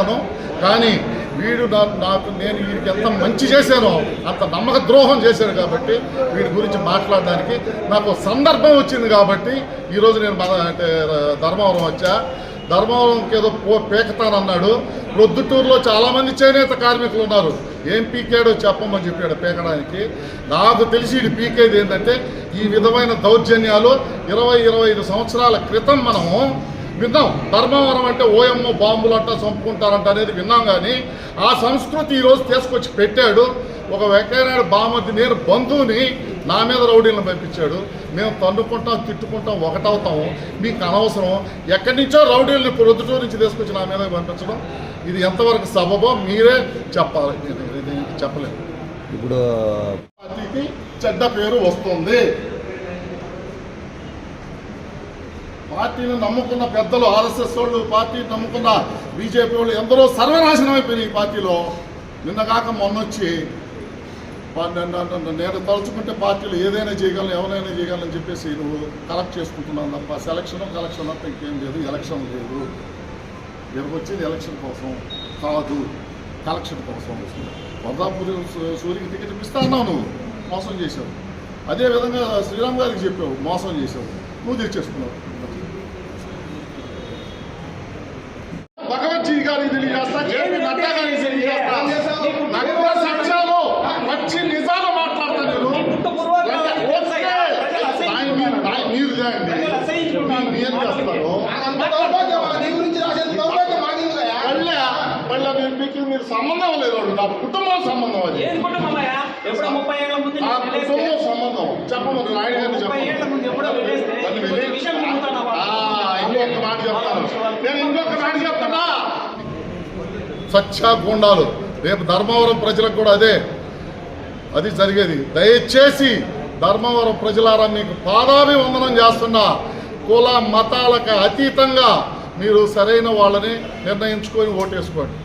కానీ వీడు నాకు నేను వీడికి ఎంత మంచి చేశానో అంత నమ్మక ద్రోహం చేశాడు కాబట్టి వీడి గురించి మాట్లాడడానికి నాకు సందర్భం వచ్చింది కాబట్టి ఈరోజు నేను మన అంటే ధర్మవరం వచ్చా. ధర్మవరంకి ఏదో పో పీకతానన్నాడు. ప్రొద్దుటూరులో చాలామంది చేనేత కార్మికులు ఉన్నారు. ఏం పీకాడో చెప్పమని చెప్పాడు పీకడానికి. నాకు తెలిసి ఇది పీకేది ఏంటంటే ఈ విధమైన దౌర్జన్యాలు ఇరవై ఇరవై ఐదు సంవత్సరాల క్రితం మనము విన్నాం. ధర్మవరం అంటే ఓఎమ్మ బాంబులు అంటా చంపుకుంటారంట అనేది విన్నాం కానీ ఆ సంస్కృతి ఈరోజు తీసుకొచ్చి పెట్టాడు. ఒక వెంకయ్యనాయుడు బామతి నేను బంధువుని నా మీద రౌడీలను పంపించాడు. మేము తన్నుకుంటాం తిట్టుకుంటాం ఒకటవుతాము మీకు అనవసరం. ఎక్కడి నుంచో రౌడీలను ప్రొద్దుటూరు నుంచి తీసుకొచ్చి నా మీద పంపించడం ఇది ఎంతవరకు సబబో మీరే చెప్పాలి. నేను ఇది చెప్పలేను ఇప్పుడు చెడ్డ పేరు వస్తుంది. పార్టీని నమ్ముకున్న పెద్దలు ఆర్ఎస్ఎస్ వాళ్ళు పార్టీని నమ్ముకున్న బీజేపీ వాళ్ళు ఎందరో సర్వనాశనం అయిపోయినాయి ఈ పార్టీలో. నిన్న కాక మొన్న వచ్చి నేను తలుచుకుంటే పార్టీలు ఏదైనా చేయగలను ఎవరైనా చేయగలను చెప్పేసి నువ్వు కలెక్ట్ చేసుకుంటున్నావు తప్ప సెలక్షన్ కలెక్షన్ తప్ప ఇంకేం లేదు ఎలక్షన్ లేదు. ఇక్కడికి వచ్చేది ఎలక్షన్ కోసం కాదు కలెక్షన్ కోసం. వరదాపూరి సూర్యకి టికెట్ ఇస్తా అన్నావు నువ్వు మోసం చేశావు. అదేవిధంగా శ్రీరామ్ గారికి చెప్పావు మోసం చేశావు. నువ్వు తెచ్చేసుకున్నావు మీకు మీరు సంబంధం లేదు నా కుటుంబం సంబంధం అది కుటుంబం సంబంధం చెప్పమని నాయుడు గారిని చెప్పండి ఇంకొక మాట చెప్తాను నేను ఇంకొక మాట చెప్తానా సత్య గుండాలు రేపు ధర్మవరం ప్రజలకు కూడా అదే. అది జరిగేది. దయచేసి ధర్మవరం ప్రజలారా మీకు పాదాభివందనం చేస్తున్నా. కుల మతాలకు అతీతంగా మీరు సరైన వాళ్ళని నిర్ణయించుకొని ఓటేసుకోండి